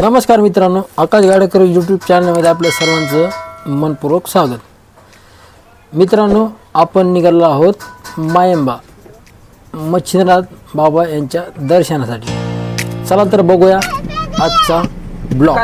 नमस्कार मित्रांनो आकाश गाडेकर यूट्यूब चॅनलमध्ये आपल्या सर्वांचं मनपूर्वक स्वागत. मित्रांनो आपण निघालो आहोत मायंबा मच्छिंद्रनाथ बाबा यांच्या दर्शनासाठी. चला तर बघूया आजचा ब्लॉग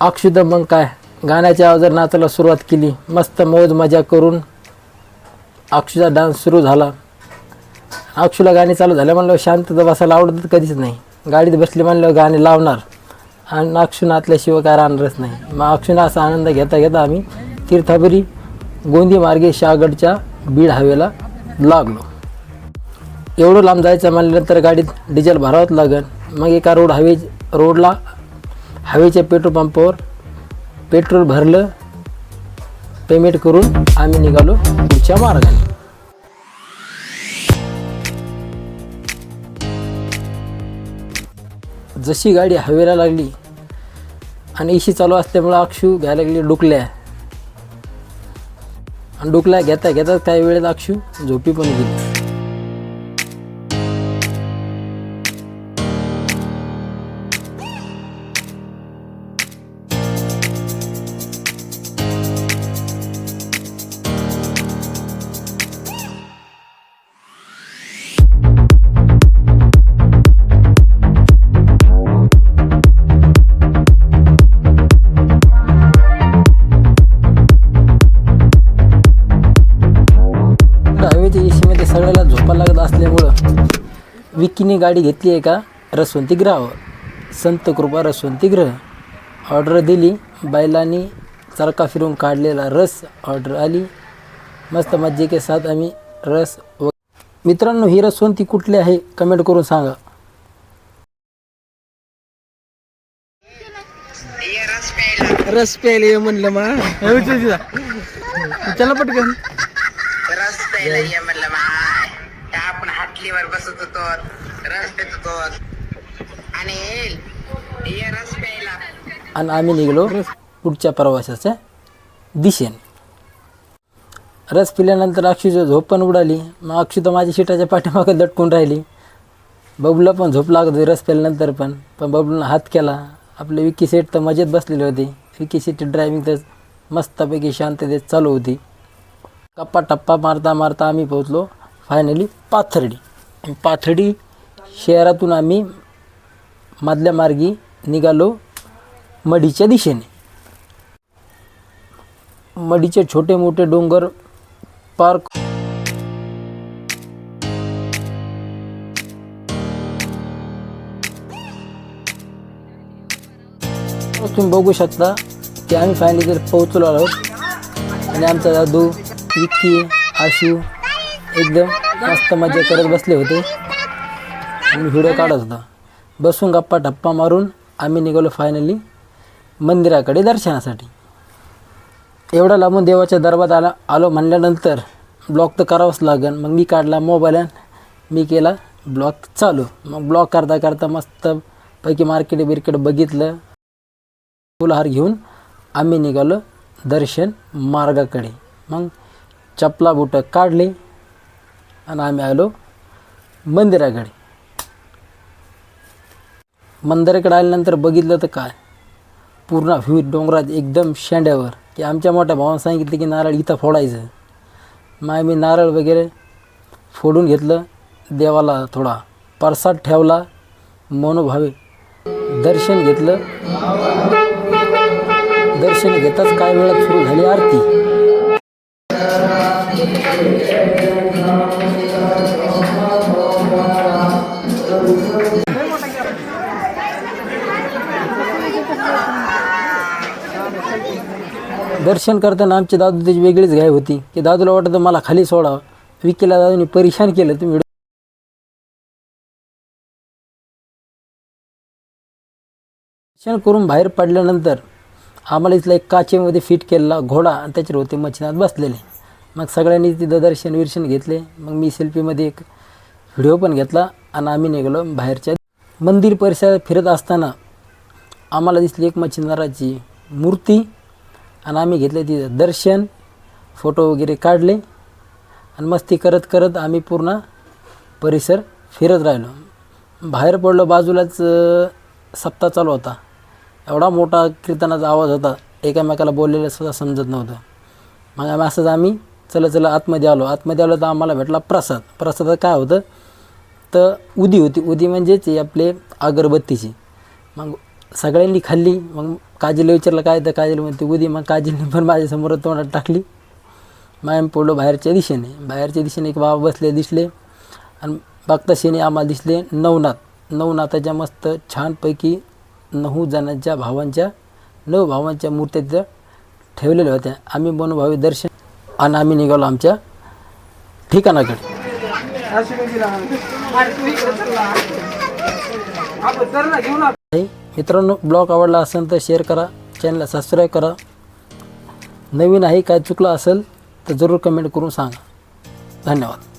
अक्षुद मग काय? गाण्याच्या आवाजात नाचायला सुरुवात केली. मस्त मौज मजा करून अक्षूचा डान्स सुरू झाला. अक्षूला गाणी चालू झाल्या म्हणलं शांतता बसायला आवडत कधीच नाही. गाडीत बसली म्हणल्यावर गाणी लावणार. आणि अक्षू नाचल्याशिवाय काय राहणारच नाही. मग अक्षूला असा आनंद घेता घेता आम्ही तीर्थाबरी गोंदी मार्गे शहागडच्या बीड हवेला लागलो. एवढं लांब जायचं म्हणल्यानंतर गाडीत डिझेल भरावंच लागेल. मग एका रोड हवे रोडला हवेच्या पेट्रोल पंपावर पेट्रोल भरलं पेमेंट करून आम्ही निघालो पुढच्या मार्गाने. जशी गाडी हवेला लागली आणि इशी चालू असल्यामुळं अक्षू घ्यायला लागली डुकल्या. आणि डुकल्या घेता घेता काही वेळेत अक्षू झोपी पण गेली. सगळ्याला झोपा लागत असल्यामुळं विकीने गाडी घेतली आहे का? रसवंती ग्रहावर. संत कृपा रसवंती ग्रह. ऑर्डर दिली. बैलांनी चरका फिरून काढलेला रस ऑर्डर आली. मस्त मज्जे के साथ आम्ही रस व मित्रांनो ही रसवंती कुठली आहे? कमेंट करून सांगा. रस प्यायला. म्हणलं मा. चला पटकन. रस ये म्हणलं माय त्या आपण हाटलीवर बसत होतो रस पेत होतो. आणि ये रस प्यायला. आणि आम्ही निघलो पुढच्या प्रवासाच्या दिशेने. रस पिल्यानंतर अक्षूची झोप पण उडाली. मग अक्षू तर माझ्या शिटाच्या पाठीमागं लटकून राहिली. बबलूला पण झोप लागत होती रस प्याल्यानंतर पण. पण बबलूनं हात केला. आपले विकी सेट तर मजेत बसलेले होते. विकी सेट ड्रायव्हिंग तर मस्तपैकी शांततेत चालू होती. टप्पा टप्पा मारता मारता आम्ही पोहोचलो. फायनली पाथर्डी. पाथर्डी शहरातून आम्ही मधल्या मार्गी निघालो मढीच्या दिशेने. मढीचे छोटे मोठे डोंगर पार्क. तुम्ही बघू शकता की आम्ही फायनली जर पोहोचलो आहोत आणि आमचा दादू विक्की आशू एकदम मस्त मजा करत बसले होते. आणि व्हिडिओ काढत होता. बसून गप्पा टप्पा मारून आम्ही निघालो फायनली मंदिराकडे दर्शनासाठी. एवढा लांबून देवाच्या दरबारात आला आलो म्हणल्यानंतर ब्लॉक तर करावंच लागेल. मग मी काढला मोबाईल मी केला ब्लॉक चालू. मग ब्लॉक करता करता मस्त पैकी मार्केट बिर्केट बघितलं. फुलहार घेऊन आम्ही निघालो दर्शन मार्गाकडे. मग चपला बुटं काढले आणि आम्ही आलो मंदिराकडे. मंदिराकडे आल्यानंतर बघितलं तर काय? पूर्ण व्ह्यू डोंगरात एकदम शेंड्यावर. की आमच्या मोठ्या भावानं सांगितलं की नारळ इथं फोडायचं. मग आम्ही नारळ वगैरे फोडून घेतलं. देवाला थोडा परसाद ठेवला. मनोभावे दर्शन घेतलं. दर्शन घेताच काय वेळात सुरू झाली आरती. दर्शन करताना आमची दादू त्याची वेगळीच घाई होती. की दादूला वाटतं मला खाली सोडा. विकीला दादूने परेशान केलं तुम्ही दर्शन करून बाहेर पडल्यानंतर आम्हाला इथला एक काचेमध्ये फिट केलेला घोडा आणि त्याच्यावर होते मच्छिनात बसलेले. मग सगळ्यांनी तिथं दर्शन विर्शन घेतले. मग मी सेल्फीमध्ये एक व्हिडिओ पण घेतला आणि आम्ही निघालो बाहेरच्या मंदिर परिसरात फिरत असताना आम्हाला दिसली एक मच्छिंद्राची मूर्ती आणि आम्ही घेतले तिथं दर्शन फोटो वगैरे काढले आणि मस्ती करत करत आम्ही पूर्ण परिसर फिरत राहिलो. बाहेर पडलो बाजूलाच सप्ताह चालू होता. एवढा मोठा कीर्तनाचा आवाज होता. एकामेकाला बोललेलं सुद्धा समजत नव्हतं. मग आम्ही असंच आम्ही चला चला आतमध्ये आलो. आतमध्ये आलो तर आम्हाला भेटला प्रसाद. प्रसादात काय होतं? तर उदी होती. उदी म्हणजेच हे आपले अगरबत्तीची. मग सगळ्यांनी खाल्ली. मग काजीला विचारलं काय तर काजीला? म्हणते उदी. मग काजीने पण माझ्यासमोर तोंडात टाकली. मग आम्ही पडलो बाहेरच्या दिशेने. बाहेरच्या दिशेने एक बाबा बसले दिसले. आणि बघताशेने आम्हाला दिसले नवनाथ. नवनाथाच्या मस्त छानपैकी नऊ जणांच्या भावांच्या नऊ भावांच्या मूर्त्या तिथं ठेवलेल्या होत्या. आम्ही मनोभावी दर्शन आणि आम्ही निघालो आमच्या ठिकाणाकडे. ना मित्रांनो ब्लॉग आवडला असेल तर शेअर करा चॅनलला सबस्क्राईब करा. नवीन आहे काय चुकलं असेल तर जरूर कमेंट करून सांगा. धन्यवाद.